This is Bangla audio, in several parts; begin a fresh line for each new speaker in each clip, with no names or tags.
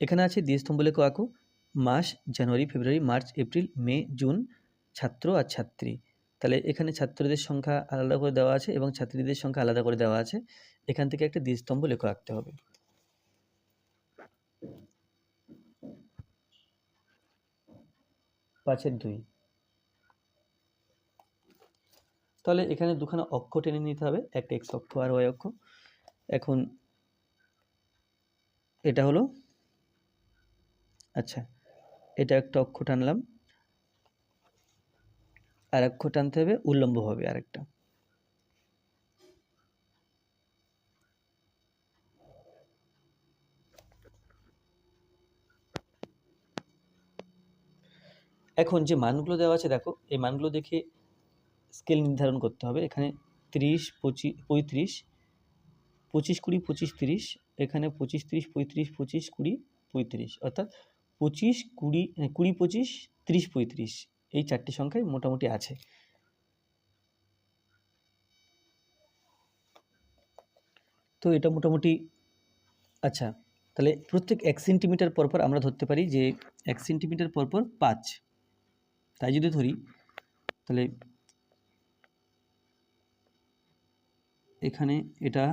এখানে আছে দ্বিস্তম্ভ লেখ আঁকো মাস, জানুয়ারি, ফেব্রুয়ারি, মার্চ, এপ্রিল, মে, জুন, ছাত্র আর ছাত্রী। তাহলে এখানে ছাত্রদের সংখ্যা আলাদা করে দেওয়া আছে এবং ছাত্রীদের সংখ্যা আলাদা করে দেওয়া আছে। এখান থেকে একটা দ্বিস্তম্ভ লেখ আঁকতে হবে। পাঁচের দুই। তাহলে এখানে দুখানা অক্ষ টেনে নিতে হবে, একটা এক্স অক্ষ আর ওয়াই অক্ষ। এখন এটা হলো আচ্ছা এটা একটা অক্ষ টানলাম আর অক্ষ টানতে হবে, উল্লম্ব উল্লম্বভাবে আরেকটা। এখন যে মানগুলো দেওয়া আছে, দেখো, এই মানগুলো দেখে স্কেল নির্ধারণ করতে হবে। এখানে তিরিশ পঁচিশ পঁয়ত্রিশ, পঁচিশ কুড়ি, পঁচিশ তিরিশ, এখানে পঁচিশ তিরিশ, পঁয়ত্রিশ, পঁচিশ কুড়ি, পঁয়ত্রিশ, অর্থাৎ পঁচিশ, কুড়ি মানে কুড়ি পঁচিশ, তিরিশ পঁয়ত্রিশ এই চারটি সংখ্যাই মোটামুটি আছে। তো এটা মোটামুটি আচ্ছা তাহলে প্রত্যেক এক সেন্টিমিটার পরপর আমরা ধরতে পারি যে এক সেন্টিমিটার পরপর পাঁচ। তাই যদি ধরি, তাহলে এখানে এটা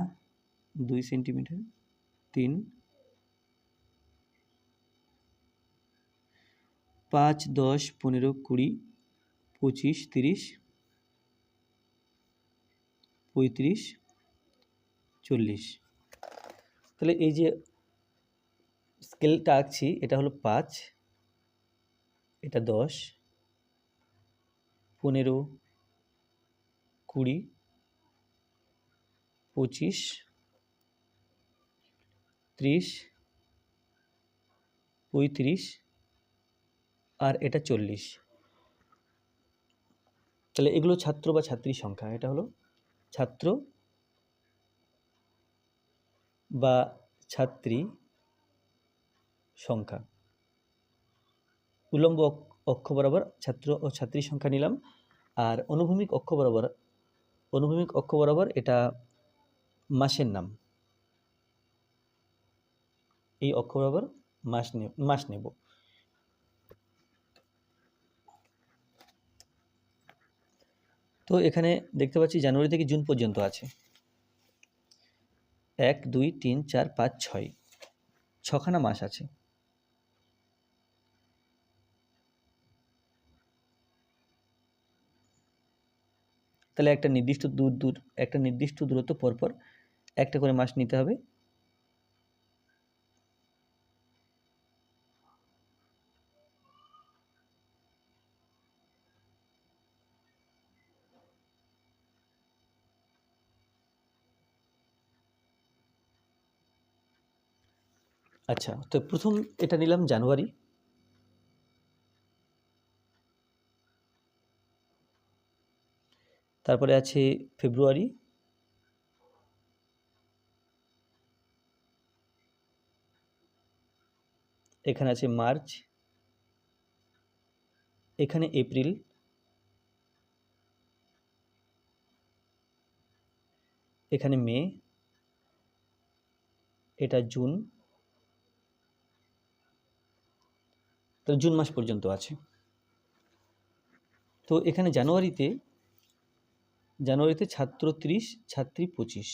দুই সেন্টিমিটার, তিন পাঁচ, দশ, পনেরো, কুড়ি, পঁচিশ, তিরিশ, পঁয়ত্রিশ, চল্লিশ। তাহলে এই যে স্কেলটা আঁকছি, এটা হলো পাঁচ, এটা দশ, পনেরো, কুড়ি, পঁচিশ, ত্রিশ, পঁয়ত্রিশ আর এটা চল্লিশ। তাহলে এগুলো ছাত্র বা ছাত্রীর সংখ্যা, এটা হলো ছাত্র বা ছাত্রী সংখ্যা। উল্লম্ব অক- অক্ষ বরাবর ছাত্র ও ছাত্রীর সংখ্যা নিলাম। আর অনুভূমিক অক্ষ বরাবর, অনুভূমিক অক্ষ বরাবর এটা মাসের নাম। এই অক্ষ বরাবর মাস মাস নেব। তো এখানে দেখতে পাচ্ছি জানুয়ারি থেকে জুন পর্যন্ত আছে। এক, দুই, তিন, চার, পাঁচ, ছয়। ছখানা মাস আছে। তাহলে একটা নির্দিষ্ট দূর দূর, একটা নির্দিষ্ট দূরত্ব পরপর একটা করে মাস নিতে হবে। আচ্ছা তো প্রথম এটা নিলাম জানুয়ারি। তারপরে আছে ফেব্রুয়ারি। এখানে আছে মার্চ। এখানে এপ্রিল। এখানে মে। এটা জুন। তো জুন মাস পর্যন্ত আছে। তো এখানে জানুয়ারিতে জানুয়ারিতে ছাত্র ত্রিশ, ছাত্রী পঁচিশ।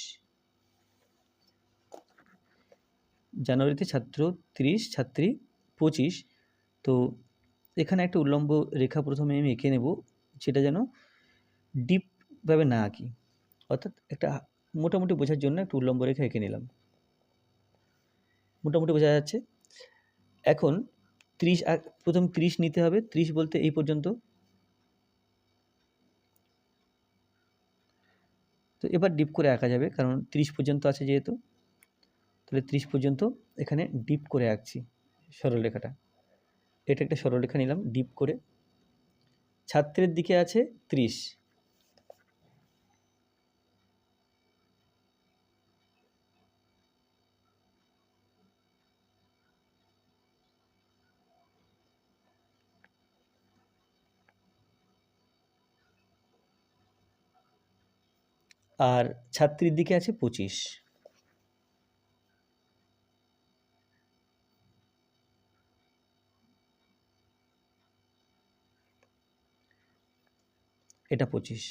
জানুয়ারিতে ছাত্র ত্রিশ, ছাত্রী পঁচিশ। তো এখানে একটা উল্লম্ব রেখা প্রথমে আমি এঁকে নেব সেটা যেন ডিপভাবে না আঁকি। অর্থাৎ একটা মোটামুটি বোঝার জন্য একটা উল্লম্ব রেখা এঁকে নিলাম। মোটামুটি বোঝা যাচ্ছে? এখন ত্রিশ প্রথম ত্রিশ নিতে হবে, ত্রিশ বলতে এই পর্যন্ত। তো এবার ডিপ করে আঁকা যাবে, কারণ ত্রিশ পর্যন্ত আছে যেহেতু। তাহলে ত্রিশ পর্যন্ত এখানে ডিপ করে আঁকছি সরলরেখাটা। এটা একটা সরলরেখা নিলাম, ডিপ করে। ছাত্রের দিকে আছে ত্রিশ। আর ছাত্রীর দিকে আছে পঁচিশ। এটা পঁচিশ।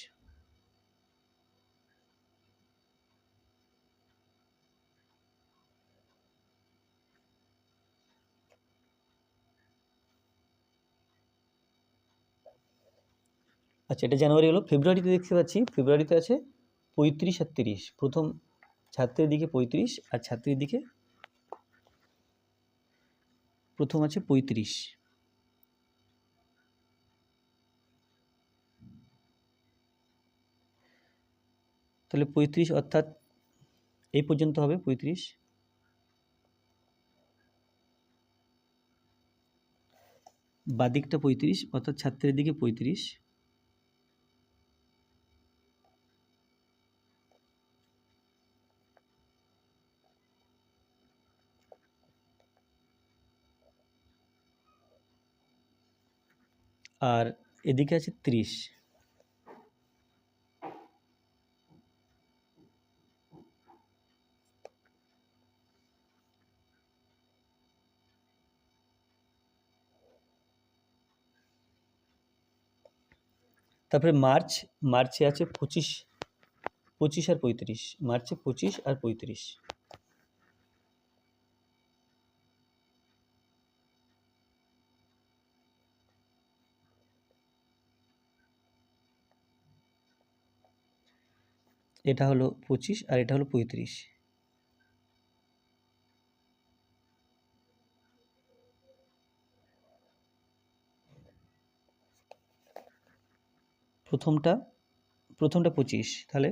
আচ্ছা এটা জানুয়ারি হলো। ফেব্রুয়ারিতে দেখতে পাচ্ছি, ফেব্রুয়ারিতে আছে পঁয়ত্রিশ আর তিরিশ। প্রথম ছাত্রের দিকে পঁয়ত্রিশ আর ছাত্রীর দিকে প্রথম আছে পঁয়ত্রিশ। তাহলে পঁয়ত্রিশ অর্থাৎ এই পর্যন্ত হবে পঁয়ত্রিশ। বাদিকটা পঁয়ত্রিশ, অর্থাৎ ছাত্রের দিকে পঁয়ত্রিশ। আর এদিকে আছে ত্রিশ। তারপরে মার্চ, মার্চে আছে পঁচিশ পঁচিশ আর পঁয়ত্রিশ। মার্চে পঁচিশ আর পঁয়ত্রিশ। এটা হলো পঁচিশ আর এটা হলো পঁয়ত্রিশ। প্রথমটা প্রথমটা পঁচিশ, তাহলে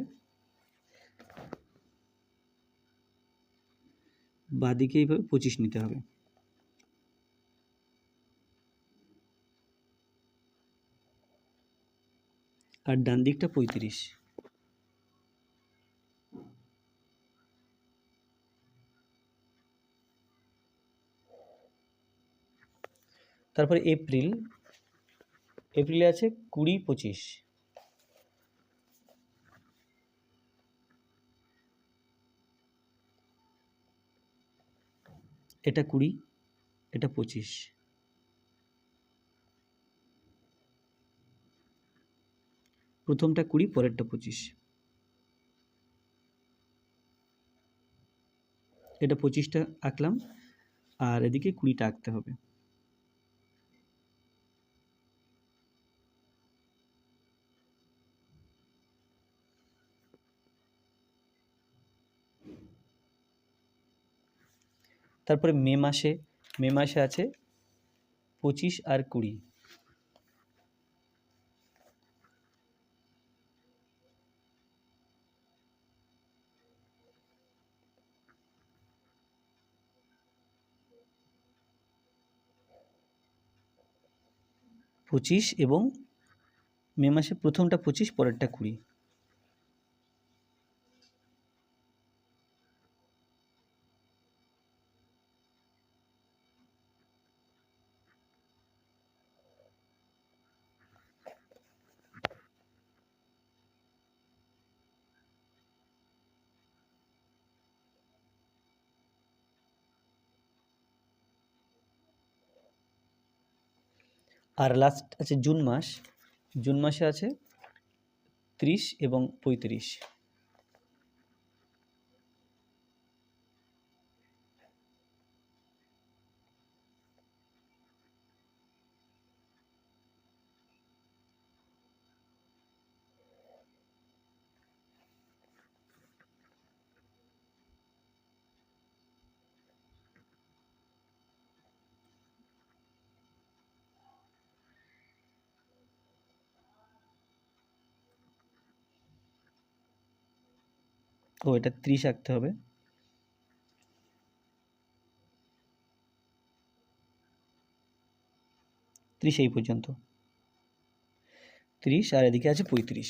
বাদিকে এইভাবে পঁচিশ নিতে হবে। আর ডান দিকটা পঁয়ত্রিশ। তারপরে এপ্রিল, এপ্রিলে আছে কুড়ি পঁচিশ। এটা কুড়ি, এটা পঁচিশ। প্রথমটা কুড়ি, পরেরটা পঁচিশ। এটা পঁচিশটা আঁকলাম, আর এদিকে কুড়িটা আঁকতে হবে। তারপরে মে মাসে মে মাসে আছে পঁচিশ আর কুড়ি। পঁচিশ এবং মে মাসে প্রথমটা পঁচিশ, পরেরটা কুড়ি। আর লাস্ট আছে জুন মাস। জুন মাসে আছে ত্রিশ এবং পঁয়ত্রিশ। ও এটা ত্রিশ আঁকতে হবে। ত্রিশ এই পর্যন্ত। ত্রিশ আর এদিকে আছে পঁয়ত্রিশ।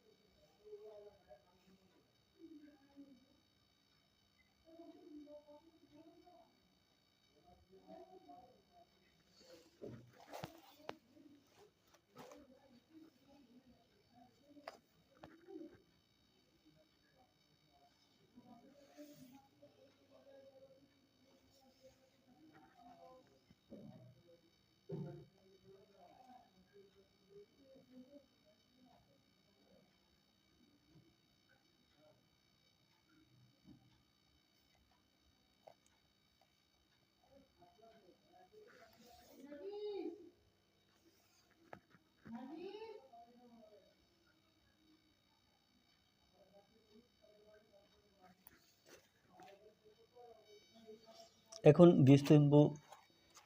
এখন দ্বিস্তম্ভ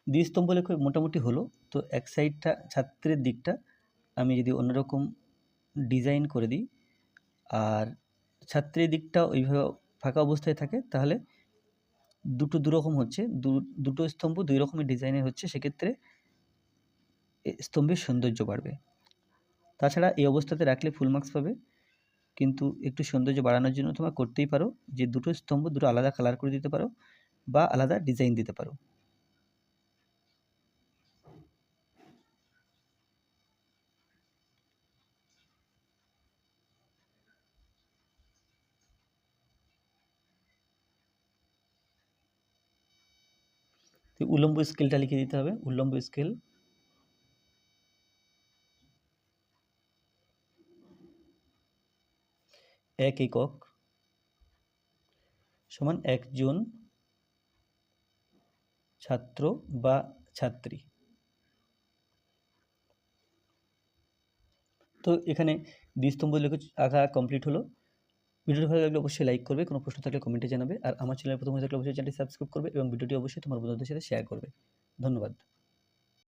দ্বিস্তম্ভ লেখ মোটামুটি হলো, তো এক সাইডটা ছাত্রের দিকটা আমি যদি অন্যরকম ডিজাইন করে দিই, আর ছাত্রের দিকটা ওইভাবে ফাঁকা অবস্থায় থাকে, তাহলে দুটো দুরকম হচ্ছে, দু- দুটো স্তম্ভ দুই রকমের ডিজাইনের হচ্ছে, সেক্ষেত্রে স্তম্ভের সৌন্দর্য বাড়বে। তাছাড়া এই অবস্থাতে রাখলে ফুল মার্কস পাবে, কিন্তু একটু সৌন্দর্য বাড়ানোর জন্য তোমরা করতেই পারো, যে দুটো স্তম্ভ দুটো আলাদা কালার করে দিতে পারো বা আলাদা ডিজাইন দিতে পারো। উল্লম্ব স্কেলটা লিখে দিতে হবে, উল্লম্ব স্কেল। এক একক সমান একজন ছাত্র বা ছাত্রী। তো এখানে দ্বিস্তম্ভ লেখ আঁকা কমপ্লিট হলো। ভিডিওটি ভালো লাগলে অবশ্যই লাইক করবে, কোনো প্রশ্ন থাকলে কমেন্টে জানাবে। আর আমার চ্যানেল প্রথম থাকলে অবশ্যই চ্যানেলটি সাবস্ক্রাইব করবে এবং ভিডিওটি অবশ্যই তোমার বন্ধুদের সাথে শেয়ার করবে। ধন্যবাদ।